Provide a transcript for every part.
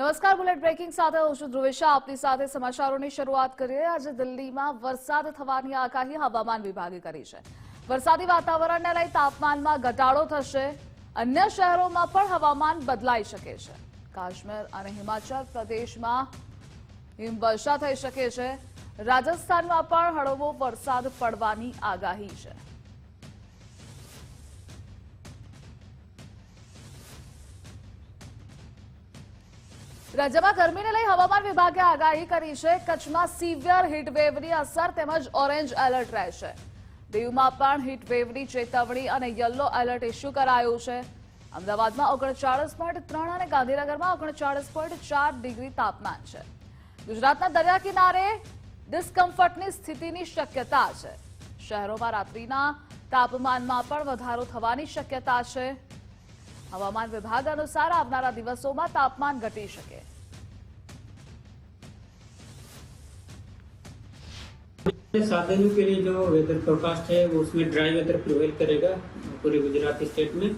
નમસ્કાર, bullet breaking સાથે હું છું ધ્રુવેશા. આપની સાથે સમાચારોની શરૂઆત કરીએ. આજે દિલ્હીમાં વરસાદ થવાની આગાહી હવામાન વિભાગે કરી છે. વરસાદી વાતાવરણને લઈ તાપમાનમાં ઘટાડો થશે. અન્ય શહેરોમાં પણ હવામાન બદલાઈ શકે છે. કાશ્મીર અને હિમાચલ પ્રદેશમાં હિમવર્ષા થઈ શકે છે. રાજસ્થાનમાં પણ હળવો વરસાદ પડવાની આગાહી છે. રાજ્યમાં ગરમીને લઈ હવામાન વિભાગે આગાહી કરી છે. કચ્છમાં સિવિયર હીટવેવની અસર તેમજ ઓરેન્જ એલર્ટ રહેશે. દીવમાં પણ હીટવેવની ચેતવણી અને યલો એલર્ટ ઇસ્યુ કરાયું છે. અમદાવાદમાં ઓગણચાળીસ પોઈન્ટ ત્રણ અને ગાંધીનગરમાં ઓગણચાળીસ પોઈન્ટ ચાર ડિગ્રી તાપમાન છે. ગુજરાતના દરિયા કિનારે ડિસ્કમ્ફર્ટની સ્થિતિની શક્યતા છે. શહેરોમાં રાત્રિના તાપમાનમાં પણ વધારો થવાની શક્યતા છે. હવામાન વિભાગ અનુસાર આવનારા દિવસોમાં તાપમાન ઘટી શકે सात दिनों के लिए जो वेदर फोरकास्ट है वो उसमें ड्राई वेदर प्रिवेल करेगा पूरे गुजरात स्टेट में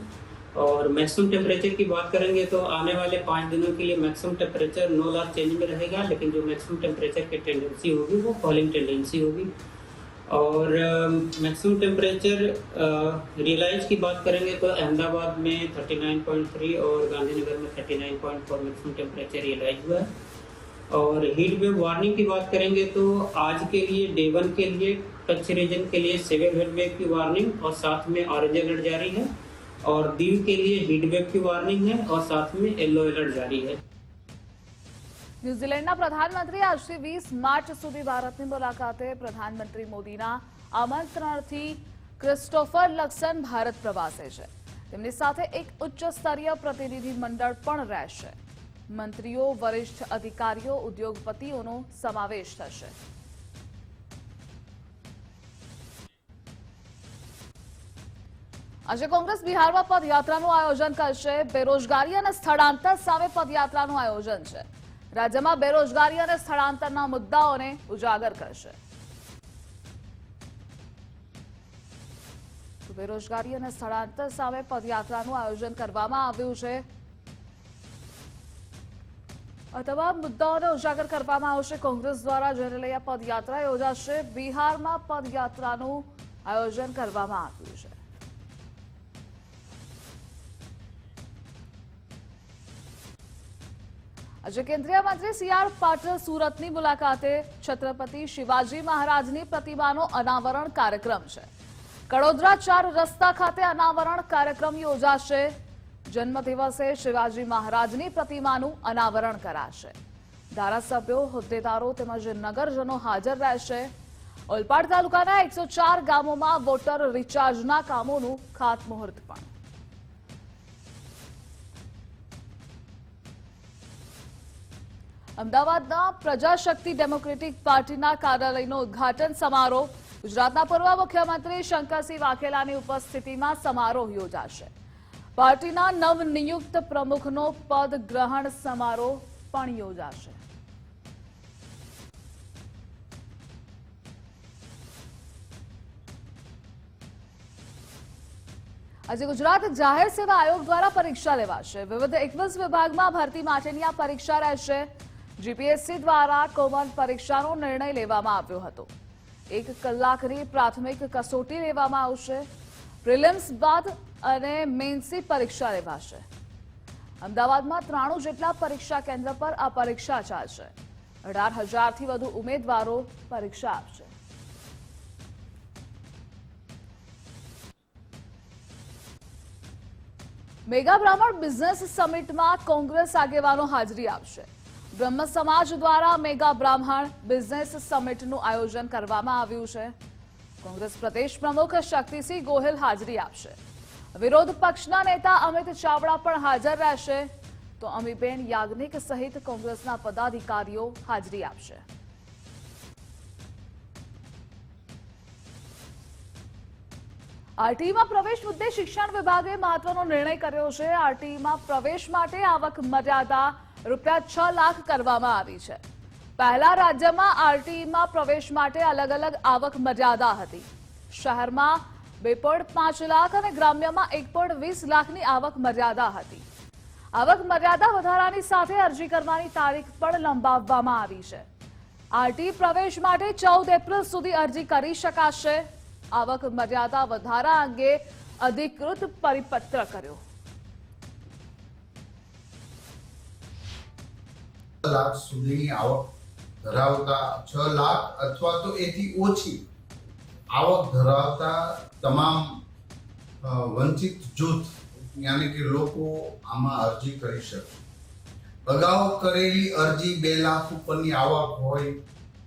और मैक्सिमम टेम्परेचर की बात करेंगे तो आने वाले पाँच दिनों के लिए maximum temperature no large change में रहेगा लेकिन जो मैक्सिमम टेम्परेचर की टेंडेंसी होगी वो फॉलिंग टेंडेंसी होगी और मैक्सिमम टेम्परेचर रियलाइज़ की बात करेंगे तो अहमदाबाद में 39.3 और गांधीनगर में 39.4 मैक्सिमम टेम्परेचर रियलाइज़ हुआ है। और हीट वेव वार्निंग की बात करेंगे तो आज के लिए डे वन के लिए कच्छ रीजन के लिए सेवेर हीट वेव की वार्निंग और साथ में ऑरेंज अलर्ट जारी है। और दीव के लिए हीट वेव की वार्निंग है और साथ में येलो अलर्ट जारी है। ન્યુઝીલેન્ડના પ્રધાનમંત્રી આજથી વીસ માર્ચ સુધી ભારતની મુલાકાતે પ્રધાનમંત્રી મોદીના આમંત્રણથી ક્રિસ્ટોફર લક્સન ભારત પ્રવાસે છે. તેમની સાથે એક ઉચ્ચ સ્તરીય પ્રતિનિધિ મંડળ પણ રહેશે. મંત્રીઓ, વરિષ્ઠ અધિકારીઓ, ઉદ્યોગપતિઓનો સમાવેશ થશે. આજે કોંગ્રેસ બિહારમાં પદયાત્રાનું આયોજન કરશે. બેરોજગારી અને સ્થળાંતર સામે પદયાત્રાનું આયોજન છે. રાજ્યમાં બેરોજગારી અને સ્થળાંતરના મુદ્દાઓને ઉજાગર કરશે. બેરોજગારી અને સ્થળાંતર સામે પદયાત્રાનું આયોજન કરવામાં આવ્યું છે. આ તમામ મુદ્દાઓને ઉજાગર કરવામાં આવશે. કોંગ્રેસ દ્વારા જેને લઈ પદયાત્રા યોજાશે, બિહારમાં પદયાત્રાનું આયોજન કરવામાં આવ્યું છે. આજે કેન્દ્રીય મંત્રી સી આર પાટીલ સુરતની મુલાકાતે છત્રપતિ શિવાજી મહારાજની પ્રતિમાનો અનાવરણ કાર્યક્રમ છે. કડોદરા ચાર રસ્તા ખાતે અનાવરણ કાર્યક્રમ યોજાશે. જન્મ દિવસે શિવાજી મહારાજની પ્રતિમાનું અનાવરણ કરાશે. ધારાસભ્યો, હોદ્દેદારો તેમજ નગરજનો હાજર રહેશે. ઓલપાડ તાલુકાના એકસો ગામોમાં વોટર રિચાર્જના કામોનું ખાતમુહૂર્ત પણ. અમદાવાદના પ્રજાશક્તિ ડેમોક્રેટિક પાર્ટીના કાર્યાલયનો ઉદઘાટન સમારોહ. ગુજરાતના પૂર્વ મુખ્યમંત્રી શંકરસિંહ વાઘેલાની ઉપસ્થિતિમાં સમારોહ યોજાશે. પાર્ટીના નવનિયુક્ત પ્રમુખનો પદ ગ્રહણ સમારોહ પણ યોજાશે. આજે ગુજરાત જાહેર સેવા આયોગ દ્વારા પરીક્ષા લેવાશે. વિવિધ એકવીસ વિભાગમાં ભરતી માટેની આ પરીક્ષા રહેશે. જીપીએસસી દ્વારા કોમન પરીક્ષાનો નિર્ણય લેવામાં આવ્યો હતો. એક કલાકની પ્રાથમિક કસોટી લેવામાં આવશે. પ્રિલિમ્સ બાદ અને મેન્સની પરીક્ષા લેવાશે. અમદાવાદમાં ત્રાણું જેટલા પરીક્ષા કેન્દ્ર પર આ પરીક્ષા ચાલશે. અઢાર હજારથી વધુ ઉમેદવારો પરીક્ષા આપશે. મેગા બ્રાહ્મણ બિઝનેસ સમિટમાં કોંગ્રેસ આગેવાનો હાજરી આપશે. બ્રહ્મ સમાજ દ્વારા મેગા બ્રાહ્મણ બિઝનેસ સમિટનું આયોજન કરવામાં આવ્યું છે. કોંગ્રેસ પ્રદેશ પ્રમુખ શક્તિસિંહ ગોહિલ હાજરી આપશે. વિરોધ પક્ષના નેતા અમિત ચાવડા પણ હાજર રહેશે. તો અમીબેન યાજ્ઞિક સહિત કોંગ્રેસના પદાધિકારીઓ હાજરી આપશે. આરટીઈમાં પ્રવેશ મુદ્દે શિક્ષણ વિભાગે મહત્વનો નિર્ણય કર્યો છે. આરટીઈમાં પ્રવેશ માટે આવક મર્યાદા રૂપિયા છ લાખ કરવામાં આવી છે. પહેલા રાજ્યમાં આરટીઈમાં પ્રવેશ માટે અલગ અલગ આવક મર્યાદા હતી. શહેરમાં બે પાંચ લાખ અને ગ્રામ્યમાં એક વીસ લાખની આવક મર્યાદા હતી. આવક મર્યાદા વધારાની સાથે અરજી કરવાની તારીખ પણ લંબાવવામાં આવી છે. આરટી પ્રવેશ માટે ચૌદ એપ્રિલ સુધી અરજી કરી શકાશે. આવક મર્યાદા વધારા અંગે અધિકૃત પરિપત્ર કર્યો. લાખ સુધીની આવક ધરાવતા છ લાખ અથવા તો એથી ઓછી આવક ધરાવતા તમામ વંચિત જૂથ, યાની કે લોકો આમાં અરજી કરી શકે. અગાઉ કરેલી અરજી બે લાખ ઉપરની આવક હોય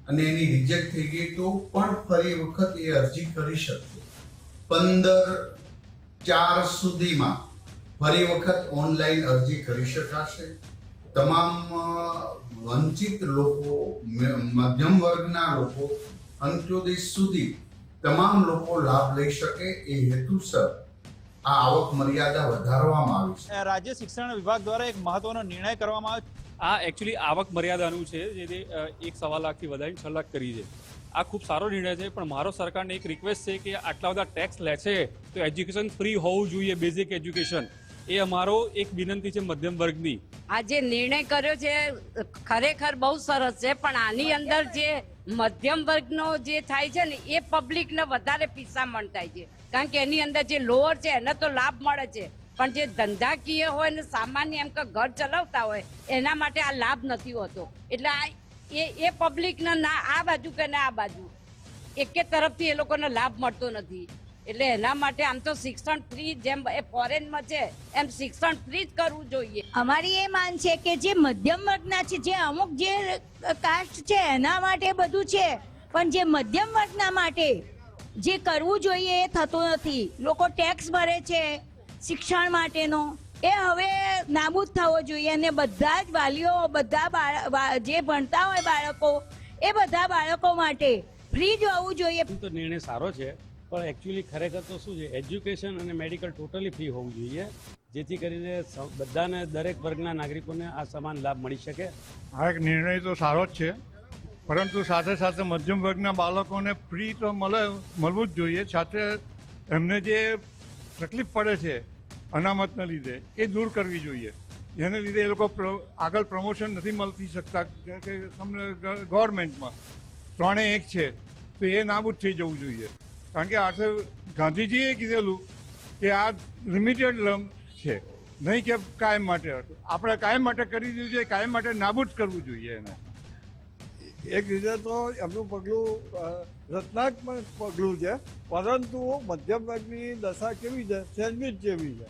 અને એની રિજેક્ટ થઈ ગઈ તો પણ ફરી વખત એ અરજી કરી શકશે. પંદર ચાર સુધીમાં ફરી વખત ઓનલાઈન અરજી કરી શકાશે. તમામ વંચિત લોકો મધ્યમ વર્ગના લોકો, અંત્યોદય સુધી તમામ લોકો લાભ લઈ શકે એ હેતુસર આ આવક મર્યાદા વધારવામાં આવી છે. રાજ્ય શિક્ષણ વિભાગ દ્વારા એક મહત્વનો નિર્ણય કરવામાં આવ્યો આ એકચ્યુઅલી આવક મર્યાદાનું છે, જે એક સવા લાખથી વધારીને છ લાખ કરી છે. આ ખૂબ સારો નિર્ણય છે, પણ મારો સરકારને એક રિક્વેસ્ટ છે કે આટલા બધા ટેક્સ લે છે, તો એજ્યુકેશન ફ્રી હોવું જોઈએ બેઝિક એજ્યુકેશન એ અમારો એક વિનંતી છે મધ્યમ વર્ગની. આ જે નિર્ણય કર્યો છે, ખરેખર બહુ સરસ છે, પણ આની અંદર જે મધ્યમ વર્ગનો જે થાય છે ને, એ પબ્લિકને વધારે પીસામણ થાય છે. કારણ કે એની અંદર જે લોઅર છે, એને તો લાભ મળે છે. પણ જે ધંધાકીય હોય ને, સામાન્ય એમ કે ઘર ચલાવતા હોય, એના માટે આ લાભ નથી હોતો. એટલે આ એ એ પબ્લિકને ના, આ બાજુ કે ના આ બાજુ, એકે તરફથી એ લોકોને લાભ મળતો નથી. એટલે એના માટે આમ તો શિક્ષણ ફ્રી જેમ એ ફોરેનમાં છે એમ શિક્ષણ ફ્રી જ કરવું જોઈએ. અમારી એ માન છે કે જે મધ્યમ વર્ગના છે જે અમુક જે કાસ્ટ છે એના માટે બધું છે પણ જે મધ્યમ વર્ગના માટે જે કરવું જોઈએ એ થતું નથી. લોકો ટેક્સ ભરે છે શિક્ષણ માટેનો. એ હવે નાબૂદ થવો જોઈએ અને બધા જ વાલીઓ બધા બાળ- જે ભણતા હોય બાળકો એ બધા બાળકો માટે ફ્રી જ હોવું જોઈએ. તો નિર્ણય સારો છે. પણ એકચ્યુઅલી ખરેખર તો શું છે એજ્યુકેશન અને મેડિકલ ટોટલી ફ્રી હોવું જોઈએ, જેથી કરીને બધાને દરેક વર્ગના નાગરિકોને આ સમાન લાભ મળી શકે. આ એક નિર્ણય તો સારો જ છે, પરંતુ સાથે સાથે મધ્યમ વર્ગના બાળકોને ફ્રી તો મળે, મળવું જ જોઈએ. સાથે એમને જે તકલીફ પડે છે, અનામતના લીધે, એ દૂર કરવી જોઈએ. જેને લીધે એ લોકો આગળ પ્રમોશન નથી મળતી શકતા, કે તમને ગવર્મેન્ટમાં ત્રણે એક છે, તો એ નાબૂદ થઈ જવું જોઈએ. કારણ કે આખરે ગાંધીજીએ કીધેલું કે આ લિમિટેડ લંબ છે. નહીં કે કાયમ માટે હતું. આપણે કાયમ માટે કરી દીધું છે, કાયમ માટે નાબૂદ કરવું જોઈએ એને. એક રીતે તો એમનું પગલું રચનાત્મક પગલું છે, પરંતુ મધ્યમ વર્ગની દશા કેવી છે? સેન્ડવિચ જેવી છે.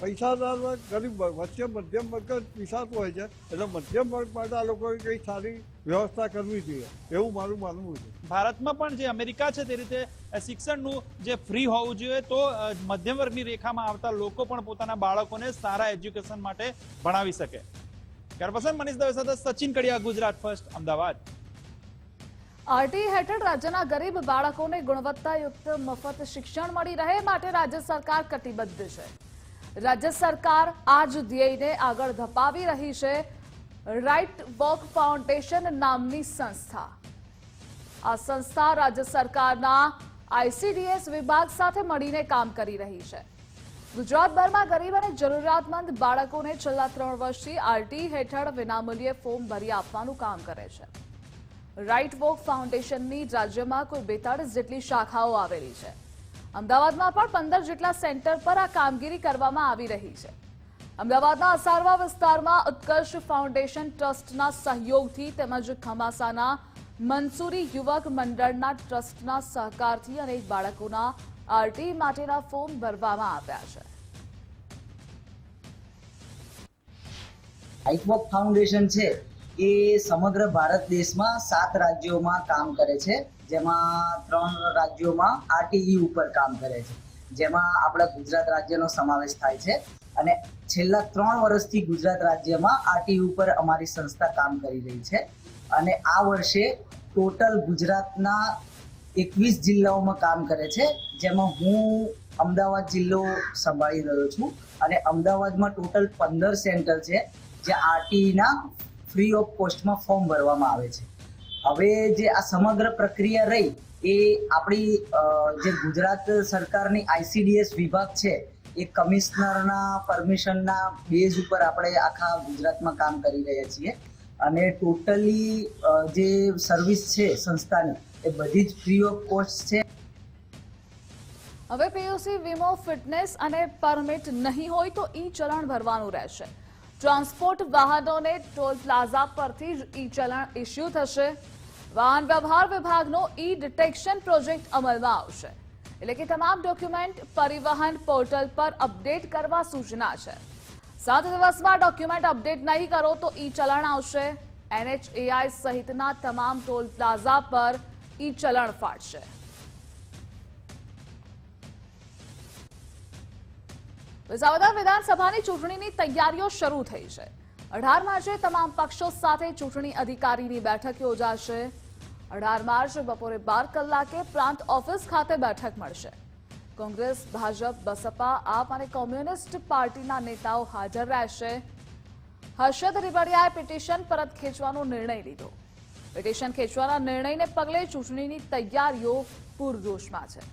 પૈસાદાર વર્ગ ગરીબ વર્ગ વચ્ચે મધ્યમ વર્ગ જ પીસાતો હોય છે. એટલે મધ્યમ વર્ગ માટે આ લોકોએ કંઈ સારી વ્યવસ્થા કરવી જોઈએ. એવું મારું માનવું છે. ભારતમાં પણ જે અમેરિકા છે તે રીતે શિક્ષણનું જે ફ્રી હોવું જોઈએ તો મધ્યમ વર્ગની રેખામાં આવતા લોકો પણ પોતાના બાળકોને સારા એજ્યુકેશન માટે ભણાવી શકે. ત્યાર મનીષ દવે સાથે સચિન કડિયા ગુજરાત ફર્સ્ટ અમદાવાદ. આરટી હેઠળ રાજ્યના ગરીબ બાળકોને ગુણવત્તાયુક્ત મફત શિક્ષણ મળી રહે માટે રાજ્ય સરકાર કટિબદ્ધ છે. રાજ્ય સરકાર આ જ ધ્યેયને આગળ ધપાવી રહી છે. રાઇટ વોક ફાઉન્ડેશન નામની સંસ્થા. આ સંસ્થા રાજ્ય સરકારના આઈસીડીએસ વિભાગ સાથે મળીને કામ કરી રહી છે. ગુજરાતભરમાં ગરીબ અને જરૂરિયાતમંદ બાળકોને છેલ્લા ત્રણ વર્ષથી આરટી હેઠળ વિનામૂલ્યે ફોર્મ ભરી આપવાનું કામ કરે છે. રાઇટ વોક ફાઉન્ડેશનની રાજ્યમાં કુલ બેતાળીસ જેટલી શાખાઓ આવેલી છે. અમદાવાદમાં પણ પંદર જેટલા સેન્ટર પર આ કામગીરી કરવામાં આવી રહી છે. અમદાવાદના અસારવા વિસ્તારમાં ઉત્કર્ષ ફાઉન્ડેશન ટ્રસ્ટના સહયોગથી તેમજ ખમાસાના મંસૂરી યુવક મંડળના ટ્રસ્ટના સહકારથી અનેક બાળકોના આરટી માટેના ફોર્મ ભરવામાં આવ્યા છે. ફાઉન્ડેશન છે એ સમગ્ર ભારત દેશમાં સાત રાજ્યોમાં કામ કરે છે. જેમાં ત્રણ રાજ્યોમાં આરટીઈ ઉપર કામ કરે છે. જેમાં આપણા ગુજરાત રાજ્યનો સમાવેશ થાય છે અને છેલ્લા ત્રણ વર્ષથી ગુજરાત રાજ્યમાં આરટીઈ ઉપર અમારી સંસ્થા કામ કરી રહી છે અને આ વર્ષે ટોટલ ગુજરાતના એકવીસ જિલ્લાઓમાં કામ કરે છે. જેમાં હું અમદાવાદ જિલ્લો સંભાળી રહ્યો છું અને અમદાવાદમાં ટોટલ પંદર સેન્ટર છે જે આરટીઈના ફ્રી ઓફ કોસ્ટમાં ફોર્મ ભરવામાં આવે છે. હવે જે આ સમગ્ર પ્રક્રિયા રહી, એ આપણી જે ગુજરાત સરકારની આઈસીડીએસ વિભાગ છે, એ કમિશનરના પરમિશનના બેઝ ઉપર આપણે આખા ગુજરાતમાં કામ કરી રહ્યા છીએ. અને ટોટલી જે સર્વિસ છે સંસ્થાની, એ બધી જ ફ્રી ઓફ કોસ્ટ છે. હવે પીયુસી વીમો ફિટનેસ અને પરમિટ નહીં હોય તો ઈ ચલણ ભરવાનું રહેશે. ટ્રાન્સપોર્ટ વાહનોને ટોલ પ્લાઝા પરથી જ ઈ ચલણ ઇસ્યુ થશે. વાહન વ્યવહાર વિભાગનો ઈ ડિટેક્શન પ્રોજેક્ટ અમલમાં આવશે. એટલે કે તમામ ડોક્યુમેન્ટ પરિવહન પોર્ટલ પર અપડેટ કરવા સૂચના છે. સાત દિવસમાં ડોક્યુમેન્ટ અપડેટ નહીં કરો તો ઈ ચલણ આવશે. એનએચએઆઈ સહિતના તમામ ટોલ પ્લાઝા પર ઈ ચલણ ફાટશે. વિસાવદર વિધાનસભાની ચૂંટણીની તૈયારીઓ શરૂ થઈ છે. અઢાર માર્ચે તમામ પક્ષો સાથે ચૂંટણી અધિકારીની બેઠક યોજાશે. અઢાર માર્ચ બપોરે બાર કલાકે પ્રાંત ઓફિસ ખાતે બેઠક મળશે. કોંગ્રેસ, ભાજપ, બસપા, આપ અને કોમ્યુનિસ્ટ પાર્ટીના નેતાઓ હાજર રહેશે. હર્ષદ રીબડિયાએ પિટિશન પરત ખેંચવાનો નિર્ણય લીધો. પિટિશન ખેંચવાના નિર્ણયને પગલે ચૂંટણીની તૈયારીઓ પૂરજોશમાં છે.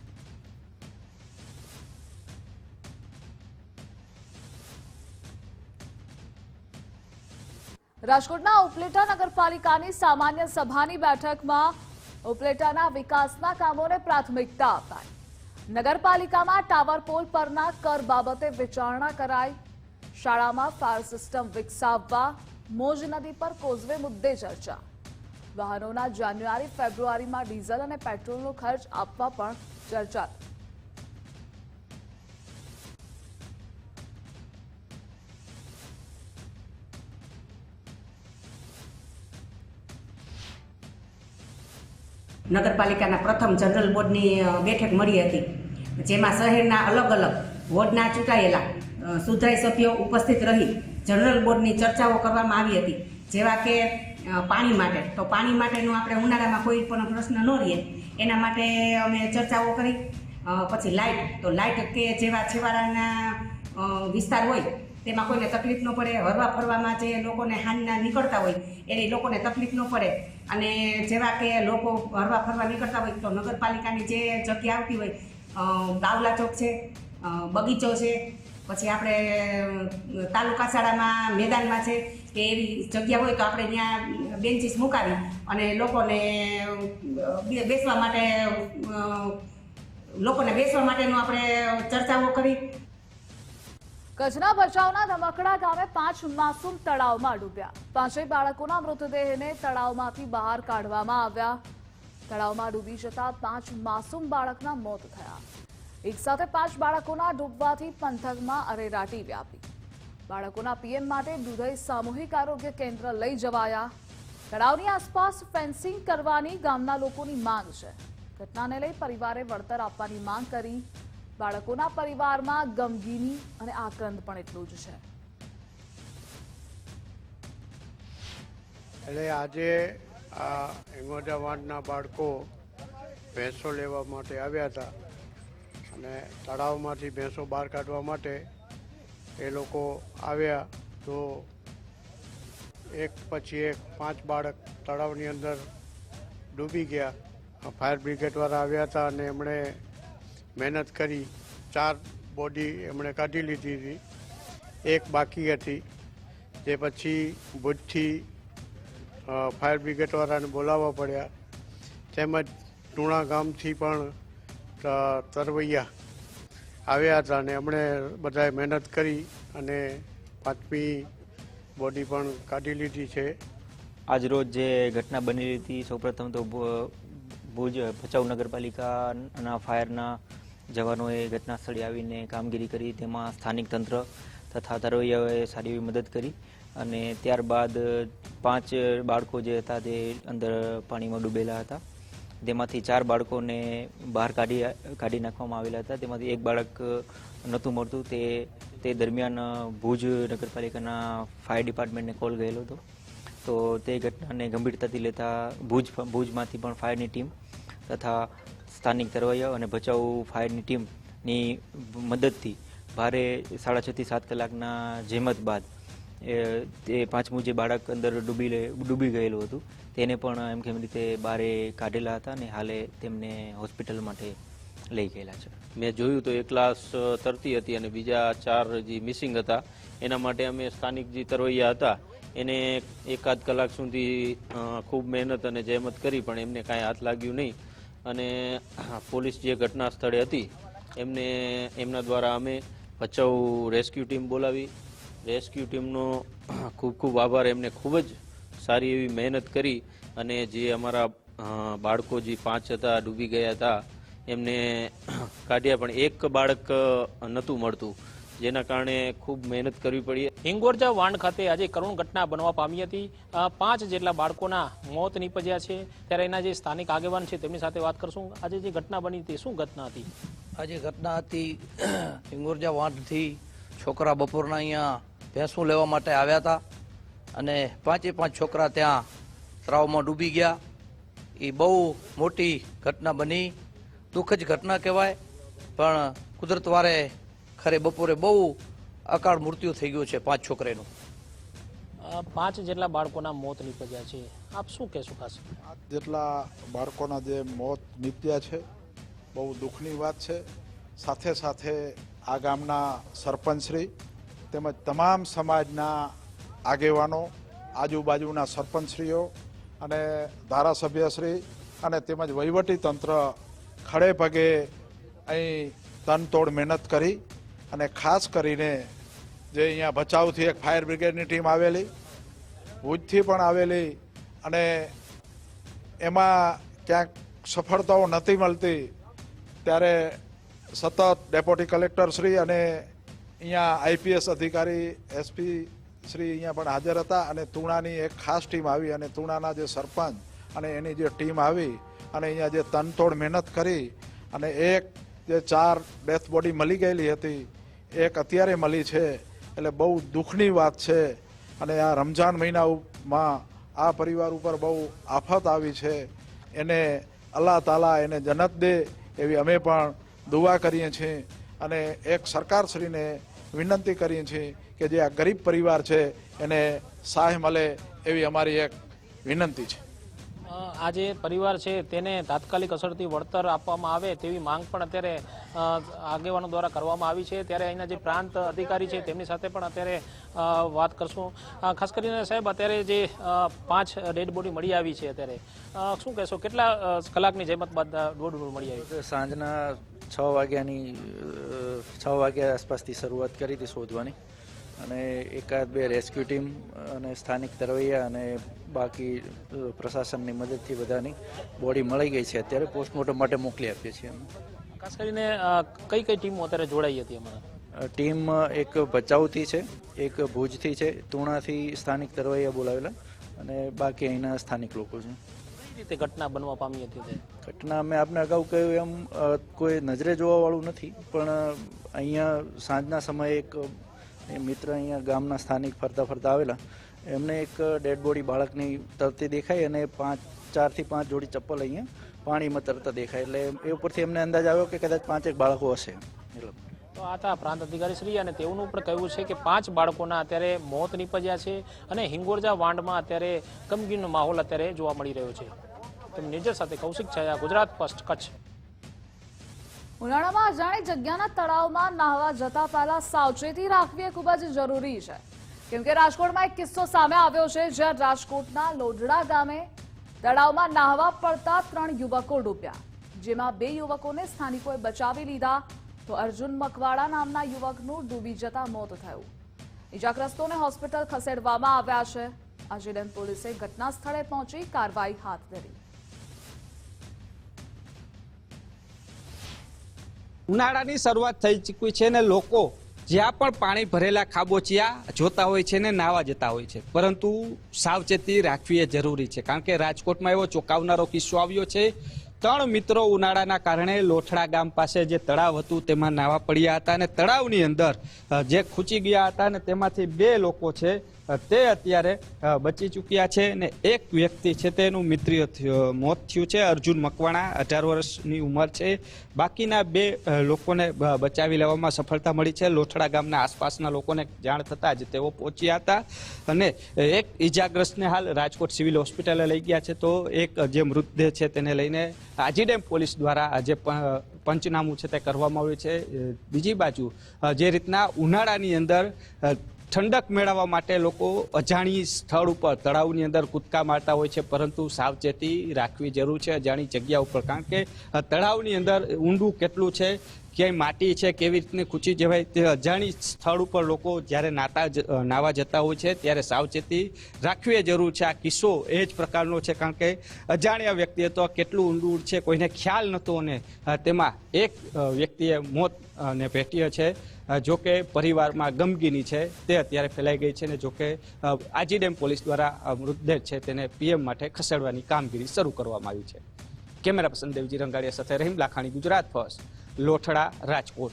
રાજકોટના ઉપલેટા નગરપાલિકાની સામાન્ય સભાની બેઠકમાં ઉપલેટાના વિકાસના કામોને પ્રાથમિકતા અપાઈ. નગરપાલિકામાં ટાવર પોલ પરના કર બાબતે વિચારણા કરાઈ. શાળામાં ફાયર સિસ્ટમ વિકસાવવા, મોજ નદી પર કોઝવે મુદ્દે ચર્ચા. વાહનોના જાન્યુઆરી, ફેબ્રુઆરીમાં ડીઝલ અને પેટ્રોલનો ખર્ચ આપવા પણ ચર્ચા નગરપાલિકાના પ્રથમ જનરલ બોર્ડની બેઠક મળી હતી. જેમાં શહેરના અલગ અલગ વોર્ડના ચૂંટાયેલા સુધાઈ સભ્યો ઉપસ્થિત રહી જનરલ બોર્ડની ચર્ચાઓ કરવામાં આવી હતી. જેવા કે પાણી માટે. તો પાણી માટેનું આપણે ઉનાળામાં કોઈ પણ પ્રશ્ન ન રહીએ એના માટે અમે ચર્ચાઓ કરી. પછી લાઇટ. તો લાઇટ કે જેવા છેવાડાના વિસ્તાર હોય તેમાં કોઈને તકલીફ ન પડે, હરવા ફરવામાં જે લોકોને હાનના નીકળતા હોય, એની લોકોને તકલીફ ન પડે. અને જેવા કે લોકો હરવા ફરવા નીકળતા હોય તો નગરપાલિકાની જે જગ્યા આવતી હોય ગાવલા ચોક છે બગીચો છે, પછી આપણે તાલુકા શાળામાં મેદાનમાં છે, કે એવી જગ્યા હોય તો આપણે ત્યાં બેન્ચીસ મુકાવી અને લોકોને બેસવા માટે લોકોને બેસવા માટેનું આપણે ચર્ચાઓ કરી. કચ્છના ભચાઉના ધમકડા ગામે પાંચ માસૂમ તળાવમાં ડૂબ્યા. પાંચેય બાળકોના મૃતદેહને તળાવમાંથી બહાર કાઢવામાં આવ્યા. તળાવમાં ડૂબી જતા પાંચ માસૂમ બાળકના મોત થયા. એક સાથે પાંચ બાળકોના ડૂબવાથી પંથકમાં અરેરાટી વ્યાપી. બાળકોના પીએમ માટે દુધઈ સામૂહિક આરોગ્ય કેન્દ્ર લઈ જવાયા. તળાવની આસપાસ ફેન્સિંગ કરવાની ગામના લોકોની માંગ છે. ઘટનાને લઈ પરિવારે વળતર આપવાની માંગ કરી. બાળકોના પરિવારમાં ગમગીની અને આક્રંદ પણ એટલું જ છે. એટલે આજે આ હિંગોજા વાંડના બાળકો ભેંસો લેવા માટે આવ્યા હતા અને તળાવમાંથી ભેંસો બહાર કાઢવા માટે એ લોકો આવ્યા તો એક પછી એક પાંચ બાળક તળાવની અંદર ડૂબી ગયા. ફાયર બ્રિગેડવાળા આવ્યા હતા અને એમણે મહેનત કરી, ચાર બોડી એમણે કાઢી લીધી હતી. એક બાકી હતી. તે પછી ભુજથી ફાયર બ્રિગેડવાળાને બોલાવવા પડ્યા. તેમજ ટુણા ગામથી પણ તરવૈયા આવ્યા હતા અને એમણે બધાએ મહેનત કરી અને પાંચમી બોડી પણ કાઢી લીધી છે. આજરોજ જે ઘટના બનેલી હતી, સૌપ્રથમ તો ભુજ ભચાઉ નગરપાલિકાના ફાયરના જવાનોએ ઘટના સ્થળે આવીને કામગીરી કરી. તેમાં સ્થાનિક તંત્ર તથા તરવૈયાઓએ સારી એવી મદદ કરી અને ત્યારબાદ પાંચ બાળકો જે હતા તે અંદર પાણીમાં ડૂબેલા હતા. તેમાંથી ચાર બાળકોને બહાર કાઢી કાઢી નાખવામાં આવેલા હતા. તેમાંથી એક બાળક નહોતું મળતું. તે તે દરમિયાન ભુજ નગરપાલિકાના ફાયર ડિપાર્ટમેન્ટને કોલ ગયેલો હતો. તો તે ઘટનાને ગંભીરતાથી લેતા ભુજ, ભુજમાંથી પણ ફાયરની ટીમ તથા સ્થાનિક તરવૈયાઓ અને ભચાઉ ફાયરની ટીમની મદદથી ભારે સાડા છ થી સાત કલાકના જેમત બાદ એ, તે પાંચમું જે બાળક અંદર ડૂબી ડૂબી ગયેલું હતું, તેને પણ એમ કેમ રીતે બારે કાઢેલા હતા અને હાલે તેમને હોસ્પિટલ માટે લઈ ગયેલા છે. મેં જોયું તો એક ક્લાસ તરતી હતી અને બીજા ચાર જે મિસિંગ હતા, એના માટે અમે સ્થાનિક જે તરવૈયા હતા, એને એકાદ કલાક સુધી ખૂબ મહેનત અને જહેમત કરી પણ એમને કાંઈ હાથ લાગ્યું નહીં. અને પોલીસ જે ઘટના સ્થળે હતી, એમને, એમના દ્વારા અમે ભચાઉ રેસ્ક્યુ ટીમ બોલાવી. રેસ્ક્યુ ટીમનો ખૂબ ખૂબ આભાર. એમને ખૂબ જ સારી એવી મહેનત કરી અને જે અમારા બાળકો જે પાંચ હતા, ડૂબી ગયા હતા, એમને કાઢ્યા. પણ એક બાળક નહોતું મળતું. જેના કારણે ખૂબ મહેનત કરવી પડી. હિંગોરજા વાંડ ખાતે આજે કરુણ ઘટના બનવા પામી હતી. પાંચ જેટલા બાળકોના મોત નીપજ્યા છે. ત્યારે એના જે સ્થાનિક આગેવાન છે, તેમની સાથે વાત કરશું. આજે જે ઘટના બની તે શું ઘટના હતી? આજે ઘટના હતી, હિંગોરજા વાંડથી છોકરા બપોરના અહીંયા ભેંસું લેવા માટે આવ્યા હતા. અને પાંચે પાંચ છોકરા ત્યાં તળાવમાં ડૂબી ગયા. એ બહુ મોટી ઘટના બની. દુઃખ જ ઘટના કહેવાય. પણ કુદરત વારે ખરે બપોરે બહુ અકાળ મૃત્યુ થઈ ગયું છે પાંચ છોકરાનું. પાંચ જેટલા બાળકોના મોત નીપજ્યા છે. આપ શું કહેશો ખાસ? જેટલા બાળકોના જે મોત નીપજ્યા છે બહુ દુઃખની વાત છે. સાથે સાથે આ ગામના સરપંચશ્રી તેમજ તમામ સમાજના આગેવાનો આજુબાજુના સરપંચશ્રીઓ અને ધારાસભ્યશ્રી અને તેમજ વહીવટી તંત્ર ખડે પગે અહીં તનતોડ મહેનત કરી અને ખાસ કરીને જે અહીંયા ભચાઉથી એક ફાયર બ્રિગેડની ટીમ આવેલી, ભુજથી પણ આવેલી, અને એમાં ક્યાંક સફળતાઓ નથી મળતી, ત્યારે સતત ડેપ્યુટી કલેક્ટર શ્રી અને અહીંયા આઈપીએસ અધિકારી એસપી શ્રી અહીંયા પણ હાજર હતા અને તુણાની એક ખાસ ટીમ આવી અને તુણાના જે સરપંચ અને એની જે ટીમ આવી અને અહીંયા જે તનતોડ મહેનત કરી અને એક જે ચાર ડેથ બોડી મળી ગયેલી હતી એક અત્યારે મળી છે. એટલે બહુ દુઃખની વાત છે. અને આ રમઝાન મહિનામાં આ પરિવાર ઉપર બહુ આફત આવી છે. એને અલ્લાહ તાલા એને જન્નત દે એવી અમે પણ દુઆ કરીએ છીએ. અને એક સરકારશ્રીને વિનંતી કરીએ છીએ કે જે આ ગરીબ પરિવાર છે, એને સહાય મળે એવી અમારી એક વિનંતી છે. આ જે પરિવાર છે તેને તાત્કાલિક અસરથી વળતર આપવામાં આવે તેવી માંગ પણ અત્યારે આગેવાનો દ્વારા કરવામાં આવી છે. ત્યારે અહીંના જે પ્રાંત અધિકારી છે તેમની સાથે પણ અત્યારે વાત કરશું. ખાસ કરીને સાહેબ, અત્યારે જે પાંચ ડેડ બોડી મળી આવી છે અત્યારે. શું કહેશો? કેટલા કલાકની જહેમત બાદ દોઢ મળી આવી સાંજના છ વાગ્યાની છ વાગ્યા આસપાસથી શરૂઆત કરી હતી શોધવાની. અને એકાદ બે રેસ્ક્યુ ટીમ અને સ્થાનિક તરવૈયા અને બાકી પ્રશાસનની મદદથી બધાની બોડી મળી ગઈ છે. અત્યારે પોસ્ટમોર્ટમ માટે મોકલી આપીએ છીએ અમે ખાસ કરીને કઈ કઈ ટીમો અત્યારે જોડાઈ હતી અમારા? ટીમ એક ભચાઉથી છે એક ભુજથી છે તુણાથી સ્થાનિક તરવૈયા બોલાવેલા અને બાકી અહીંના સ્થાનિક લોકો છે. રીતે ઘટના બનવા પામી હતી ઘટના મેં આપને અગાઉ કહ્યું એમ કોઈ નજરે જોવાવાળું નથી પણ અહીંયા સાંજના સમયે એક એ મિત્ર અહીંયા ગામના સ્થાનિક ફરતા ફરતા આવેલા. એમને એક ડેડ બોડી બાળકની તરતી દેખાઈ અને પાંચ, ચારથી પાંચ જોડી ચપ્પલ અહીંયા પાણીમાં તરતા દેખાય. એટલે એ ઉપરથી એમને અંદાજ આવ્યો કે કદાચ પાંચેક બાળકો હશે. એટલે તો આ હતા પ્રાંત અધિકારી શ્રી અને તેઓનું પણ કહ્યું છે કે પાંચ બાળકોના અત્યારે મોત નીપજ્યા છે અને હિંગોરજા વાંડમાં અત્યારે ગમગીનનો માહોલ અત્યારે જોવા મળી રહ્યો છે. તેમ નિર્જર સાથે કૌશિક છાયા, ગુજરાત ફર્સ્ટ કચ્છ. ઉનાળામાં અજાણી જગ્યાના તળાવમાં નાહવા જતા પહેલા સાવચેતી રાખવી એ ખૂબ જ જરૂરી છે. કેમ કે રાજકોટમાં એક કિસ્સો સામે આવ્યો છે, જ્યાં રાજકોટના લોઢડા ગામે તળાવમાં નાહવા પડતા ત્રણ યુવકો ડૂબ્યા. જેમાં બે યુવકોને સ્થાનિકોએ બચાવી લીધા તો અર્જુન મકવાડા નામના યુવકનું ડૂબી જતા મોત થયું. ઇજાગ્રસ્તોને હોસ્પિટલ ખસેડવામાં આવ્યા છે. આજીડેમ પોલીસે ઘટના સ્થળે પહોંચી કાર્યવાહી હાથ ધરી. ઉનાળાની શરૂઆત થઈ ચૂકી છે ને લોકો જ્યાં પણ પાણી ભરેલા ખાબોચિયા જોતા હોય છે ને નાવા જતા હોય છે. પરંતુ સાવચેતી રાખવી એ જરૂરી છે. કારણ કે રાજકોટમાં એવો ચોંકાવનારો કિસ્સો આવ્યો છે. ત્રણ મિત્રો ઉનાળાના કારણે લોઠડા ગામ પાસે જે તળાવ હતું, તેમાં નાવા પડ્યા હતા અને તળાવની અંદર જે ખૂચી ગયા હતા અને તેમાંથી બે લોકો છે તે અત્યારે બચી ચૂક્યા છે અને એક વ્યક્તિ છે તેનું મિત્રીય મોત થયું છે, અર્જુન મકવાણા, અઢાર વર્ષની ઉંમર છે. બાકીના બે લોકોને બચાવી લેવામાં સફળતા મળી છે. લોથડા ગામના આસપાસના લોકોને જાણ થતાં જ તેઓ પહોંચ્યા હતા. અને એક ઈજાગ્રસ્તને હાલ રાજકોટ સિવિલ હોસ્પિટલે લઈ ગયા છે. તો એક જે મૃતદેહ છે તેને લઈને આજીડેમ પોલીસ દ્વારા આજે પંચનામું છે તે કરવામાં આવ્યું છે. બીજી બાજુ જે રીતના ઉનાળાની અંદર ઠંડક મેળવવા માટે લોકો અજાણી સ્થળ ઉપર તળાવની અંદર કૂદકા મારતા હોય છે, પરંતુ સાવચેતી રાખવી જરૂર છે, અજાણી જગ્યા ઉપર. કારણ કે તળાવની અંદર ઊંડું કેટલું છે, ક્યાંય માટી છે, કેવી રીતની ખૂંચી જવાય, તે અજાણી સ્થળ ઉપર લોકો જ્યારે નાતા નાવા જતા હોય છે, ત્યારે સાવચેતી રાખવી જરૂર છે. આ કિસ્સો એ જ પ્રકારનો છે, કારણ કે અજાણ્યા વ્યક્તિએ તો કેટલું ઊંડું છે, કોઈને ખ્યાલ નહોતો અને તેમાં એક વ્યક્તિએ મોત ને ભેટ્યો છે. અ, જો કે પરિવારમાં ગમગીની છે તે અત્યારે ફેલાઈ ગઈ છે અને જોકે આજીડેમ આજી ડેમ પોલીસ દ્વારા મૃતદેહ છે તેને પીએમ માટે ખસેડવાની કામગીરી શરૂ કરવામાં આવી છે. કેમેરા પર્સન દેવજી રંગાડિયા સાથે રહીમ લાખાણી ગુજરાત ફર્સ્ટ લોઠડા રાજકોટ.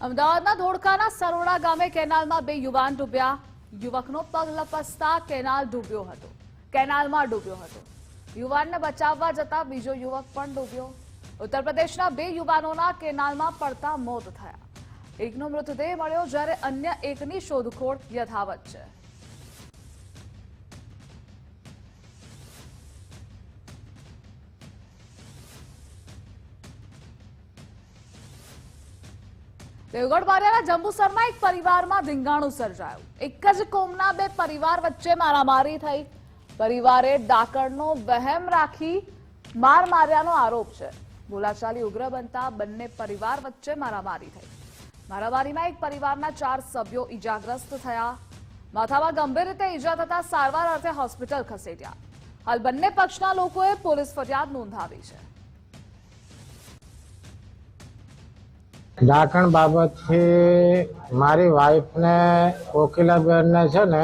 અમદાવાદના ધોળકાના સરોડા ગામે કેનાલમાં બે યુવાન ડૂબ્યા. યુવકનો પગ લપસતા કેનાલ ડૂબ્યો હતો. કેનાલમાં ડૂબ્યો હતો. યુવાનને બચાવવા જતા બીજો યુવક પણ ડૂબ્યો. ઉત્તર પ્રદેશના બે યુવાનોના કેનાલમાં પડતા મોત થયા. એકનો મૃતદેહ મળ્યો જ્યારે અન્ય એકની શોધખોળ યથાવત છે. દેવગઢ જંબુસરમાં એક પરિવારમાં ધીંગાણું સર્જાયું. એક જ કોમના બે પરિવાર વચ્ચે મારામારી થઈ. પરિવારે ડાકણનો વહેમ રાખી માર માર્યાનો આરોપ છે. બોલાચાલી ઉગ્ર બનતા બંને પરિવાર વચ્ચે મારામારી થઈ. મારામારીમાં એક પરિવારના ચાર સભ્યો ઈજાગ્રસ્ત થયા. માથામાં ગંભીર રીતે ઈજા થતા સારવાર અર્થે હોસ્પિટલ ખસેડ્યા. હાલ બંને પક્ષના લોકોએ પોલીસ ફરિયાદ નોંધાવી છે. ઢાંકણ બાબતથી મારી વાઈફને કોકિલાબેનને છે ને,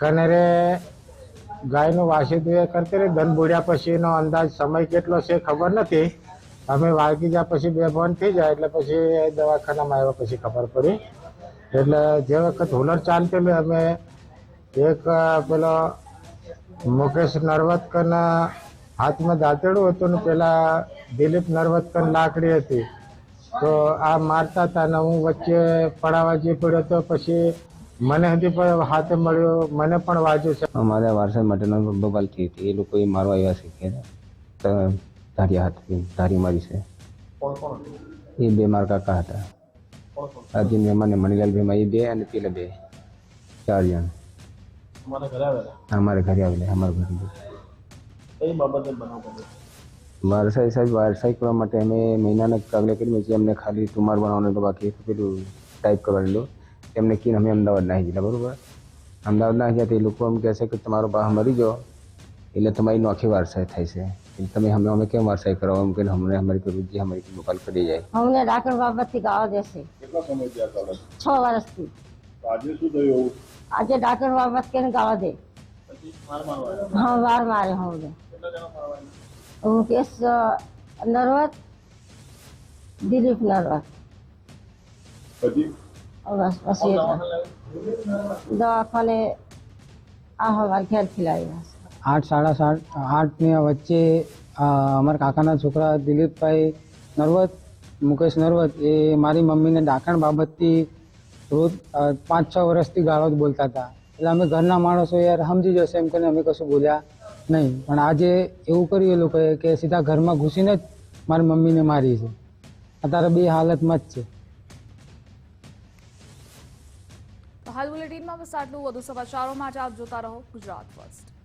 કનેરે ગાયનું વાસીદું એ કરતી રહી. ધન બુડ્યા પછીનો અંદાજ સમય કેટલો છે ખબર નથી. અમે વાળકી ગયા પછી બે ફોન થઈ જાય એટલે પછી દવાખાનામાં આવ્યા પછી ખબર પડી. એટલે જે વખત હુલર ચાલતી અમે એક પેલો મુકેશ નરવતકરના હાથમાં દાંતેડું હતું ને પેલા દિલીપ નરવતકર લાકડી હતી. તો આ મારતા હતા ને હું વચ્ચે પડાવા જઈ પડ્યો તો પછી મને હજી પણ હાથે મળ્યો, મને પણ વાંચ્યું છે. અમારે વારસાઈ માટેનો બબાલ થઈ હતી. એ લોકો મારવા આવ્યા છે કે હતી ધારી મારી છે. એ બે મારા કાકા હતા. અર્જુન મહેમાન ને મણિલાલ ભીમા એ બે અને પેલા બે. ચાર જણ. અમારે ઘરે આવેલા? અમારા ઘરે વારસાઈ સાહેબ વારસાઈ કરવા માટે અમે મહિનાના કાગળે કરી પછી અમને ખાલી તુમાર બનાવવાનું તો બાકી પેલું ટાઈપ કરવાનું એમને કીને અમે અમદાવાદ નાખી દીધા બરોબર? અમદાવાદ નાખી ગયા તો એ લોકો એમ કહેશે કે તમારો બા મરી ગયો એટલે તમારી નોખી વારસાઈ થાય છે. તમે અમે અમે કેમ વારસાઈ કરાવો એમ કે અમને અમારી પર જે અમારી મોકલ કરી જાય અમને ડાકણ બાબતથી ગાળો દેશે કેટલા સમય ત્યાં ચાલે છ વર્ષથી આજે શું થયું એવું આજે ડાકણ બાબત કેને ગાળો દે હા વાર મારે હું મુકેશ અ, નરવત દિલીપ નરવત પછી બસ પછી એટલા. દવાખાને આ હવાર ઘેરથી લાવ્યા છે. આઠ, સાડા સાત, આઠની વચ્ચે અમારા કાકાના છોકરા દિલીપભાઈ નરવત, મુકેશ નરવત, એ મારી મમ્મીને ડાકણ બાબતથી રોજ પાંચ, છ વર્ષથી ગાળો જ બોલતા હતા. એટલે અમે ઘરના માણસો યાર સમજી જશે એમ કરીને અમે કશું બોલ્યા નહીં. પણ આજે એવું કર્યું એ લોકોએ કે સીધા ઘરમાં ઘૂસીને જ મારી મમ્મીને મારી છે. અત્યારે બે હાલતમાં જ છે. હાલ બુલેટિનમાં બસ આટલું. વધુ સમાચારો માટે આપ જોતા રહો ગુજરાત ફર્સ્ટ.